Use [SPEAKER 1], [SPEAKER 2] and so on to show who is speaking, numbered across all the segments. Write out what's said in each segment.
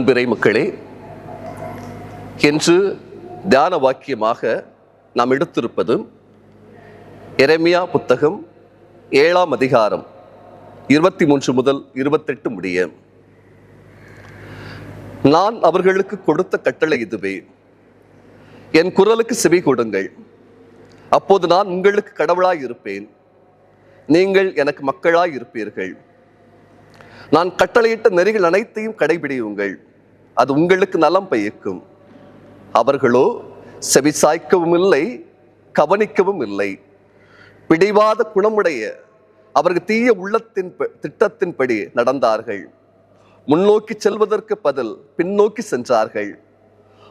[SPEAKER 1] அன்பிறை மக்களே என்று தியான வாக்கியமாக நாம் எடுத்திருப்பது எரேமியா புத்தகம் ஏழாம் அதிகாரம் இருபத்தி மூன்று முதல் இருபத்தெட்டு முடிய. நான் அவர்களுக்கு கொடுத்த கட்டளை இதுவே. என் குரலுக்கு செவி கொடுங்கள். அப்போது நான் உங்களுக்கு கடவுளாய் இருப்பேன். நீங்கள் எனக்கு மக்களாய் இருப்பீர்கள். நான் கட்டளையிட்ட நெறிகள் அனைத்தையும் கடைபிடியுங்கள். அது உங்களுக்கு நலம் பயக்கும். அவர்களோ செவிசாய்க்கவும் இல்லை கவனிக்கவும் இல்லை பிடிவாத குணமுடைய அவர்கள் தீய உள்ளத்தின் திட்டத்தின்படி நடந்தார்கள். முன்னோக்கி செல்வதற்கு பதில் பின்னோக்கி சென்றார்கள்.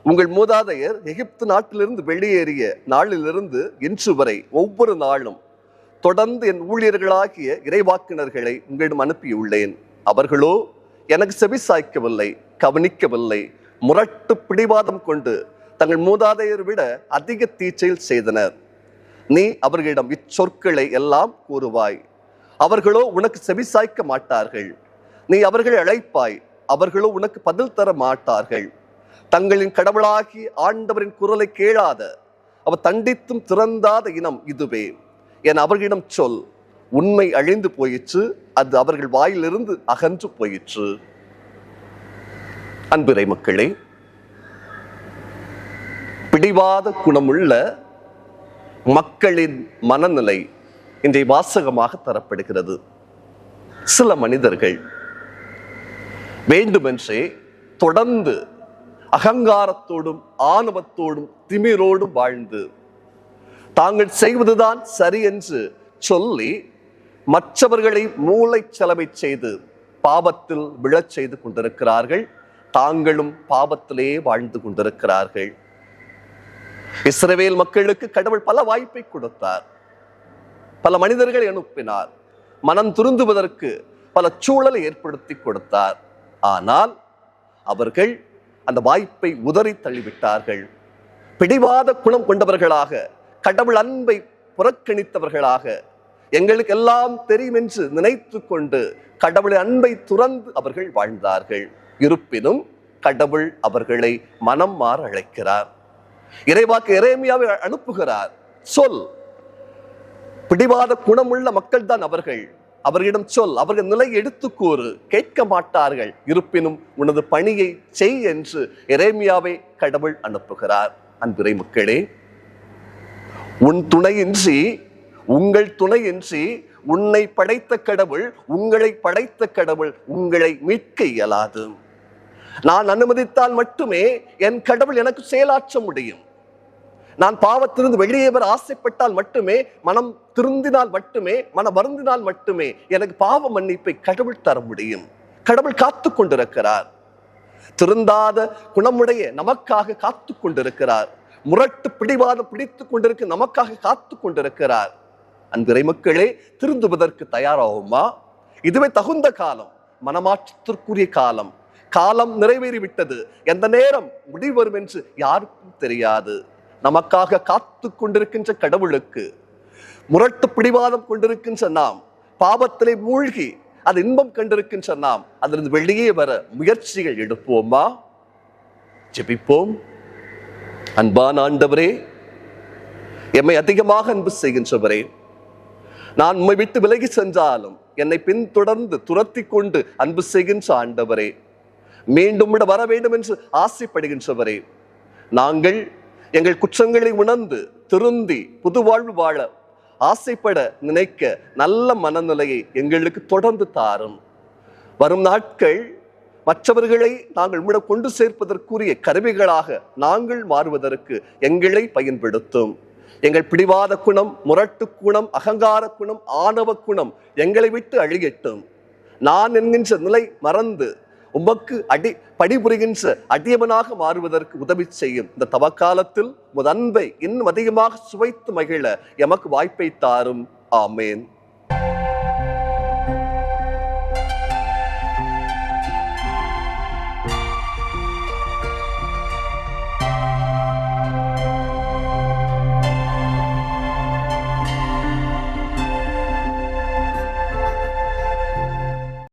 [SPEAKER 1] உங்கள் மூதாதையர் எகிப்து நாட்டிலிருந்து வெளியேறிய நாளிலிருந்து இன்று வரை ஒவ்வொரு நாளும் தொடர்ந்து என் ஊழியர்களாகிய இறைவாக்கினர்களை உங்களிடம் அனுப்பியுள்ளேன். அவர்களோ எனக்கு செவி சாய்க்கவில்லை கவனிக்கவில்லை. முரட்டு பிடிவாதம் கொண்டு தங்கள் மூதாதையர் விட அதிக தீச்சையில் செய்தனர். நீ அவர்களிடம் இச்சொற்களை எல்லாம் கூறுவாய். அவர்களோ உனக்கு செவிசாய்க்க மாட்டார்கள். நீ அவர்களை அழைப்பாய். அவர்களோ உனக்கு பதில் தர மாட்டார்கள். தங்களின் கடவுளாகி ஆண்டவரின் குரலை கேளாத அவர் தண்டித்தும் திறந்தாத இனம் இதுவே. என் அவர்களிடம் சொல் உண்மை அழிந்து போயிற்று அது அவர்கள் வாயிலிருந்து அகன்று போயிற்று. அன்பிறை மக்களே பிடிவாத குணமுள்ள மக்களின் மனநிலை இன்றைய வாசகமாக தரப்படுகிறது. சில மனிதர்கள் வேண்டுமென்றே தொடர்ந்து அகங்காரத்தோடும் ஆணவத்தோடும் திமிரோடும் வாழ்ந்து தாங்கள் செய்வதுதான் சரி என்று சொல்லி மற்றவர்களை மூளை செலவை செய்து பாவத்தில் விழச் செய்து கொண்டிருக்கிறார்கள். தாங்களும் பாவத்திலே வாழ்ந்து கொண்டிருக்கிறார்கள். இஸ்ரவேல் மக்களுக்கு கடவுள் பல வாய்ப்பை கொடுத்தார். பல மனிதர்களை அனுப்பினார். மனம் துருந்துவதற்கு பல சூழலை ஏற்படுத்தி கொடுத்தார். ஆனால் அவர்கள் அந்த வாய்ப்பை உதறி தள்ளிவிட்டார்கள். பிடிவாத குணம் கொண்டவர்களாக கடவுள் அன்பை புறக்கணித்தவர்களாக எங்களுக்கு எல்லாம் தெரியும் என்று நினைத்து கொண்டு கடவுளின் அன்பை துறந்து அவர்கள் வாழ்ந்தார்கள். இருப்பினும் கடவுள் அவர்களை மனம் மாற அழைக்கிறார். இறைவாக்கு எரேமியாவை அனுப்புகிறார். சொல். பிடிவாத குணமுள்ள மக்கள் தான் அவர்கள். அவர்களிடம் சொல். அவர்கள் நிலை எடுத்து கூறு. கேட்க மாட்டார்கள். இருப்பினும் உனது பணியை செய் என்று எரேமியாவை கடவுள் அனுப்புகிறார். அன்பிறை மக்களே உன் துணையின்றி உங்கள் துணையின்றி உன்னை படைத்த கடவுள் உங்களை படைத்த கடவுள் உங்களை மீட்க இயலாது. நான் அனுமதித்தால் மட்டுமே என் கடவுள் எனக்கு செயலாற்ற முடியும். நான் பாவத்திலிருந்து வெளியே வர ஆசைப்பட்டால் மட்டுமே மனம் திருந்தினால் மட்டுமே மனம் வருந்தினால் மட்டுமே எனக்கு பாவ மன்னிப்பை கடவுள் தர முடியும். கடவுள் காத்து கொண்டிருக்கிறார். திருந்தாத குணமுடைய நமக்காக காத்து கொண்டிருக்கிறார். முரட்டு பிடிவாதம் பிடித்து கொண்டிருக்க நமக்காக காத்து கொண்டிருக்கிறார். அன்பிறை மக்களே திருந்துவதற்கு தயாராகுமா? இதுவே தகுந்த காலம் மனமாற்றத்திற்குரிய காலம். காலம் நிறைவேறிவிட்டது. எந்த நேரம் முடிவு வரும் என்று யாருக்கும் தெரியாது. நமக்காக காத்து கொண்டிருக்கின்ற கடவுளுக்கு முரட்டு பிடிவாதம் கொண்டிருக்கின்ற நாம் பாவத்திலே மூழ்கி அது இன்பம் கண்டிருக்கின்ற நாம் அதிலிருந்து வெளியே வர முயற்சிகள் எடுப்போமா? ஜெபிப்போம். அன்பான ஆண்டவரே எம்மை அதிகமாக அன்பு செய்கின்றவரே நான் உம்மை விட்டு விலகி சென்றாலும் என்னை பின்தொடர்ந்து துரத்தி கொண்டு அன்பு செய்கின்ற ஆண்டவரே மீண்டும் விட வர வேண்டும் என்று ஆசைப்படுகின்றவரே. நாங்கள் எங்கள் குற்றங்களை உணர்ந்து திருந்தி புது வாழ்வு வாழ ஆசைப்பட நினைக்க நல்ல மனநிலையை எங்களுக்கு தொடர்ந்து தாரும். வரும் நாட்கள் மற்றவர்களை நாங்கள் உம்மிடம் கொண்டு சேர்ப்பதற்குரிய கருவிகளாக நாங்கள் மாறுவதற்கு எங்களை பயன்படுத்தும். எங்கள் பிடிவாத குணம் முரட்டு குணம் அகங்கார குணம் ஆணவ குணம் எங்களை விட்டு அழியட்டும். நான் என்கின்ற நிலை மறந்து உமக்கு அடி பணிபுரிகின்ற அடியவனாக மாறுவதற்கு உதவி செய்யும். இந்த தவக்காலத்தில் உமது அன்பை இன்னும் அதிகமாக சுவைத்து மகிழ எமக்கு வாய்ப்பை தாரும். ஆமேன்.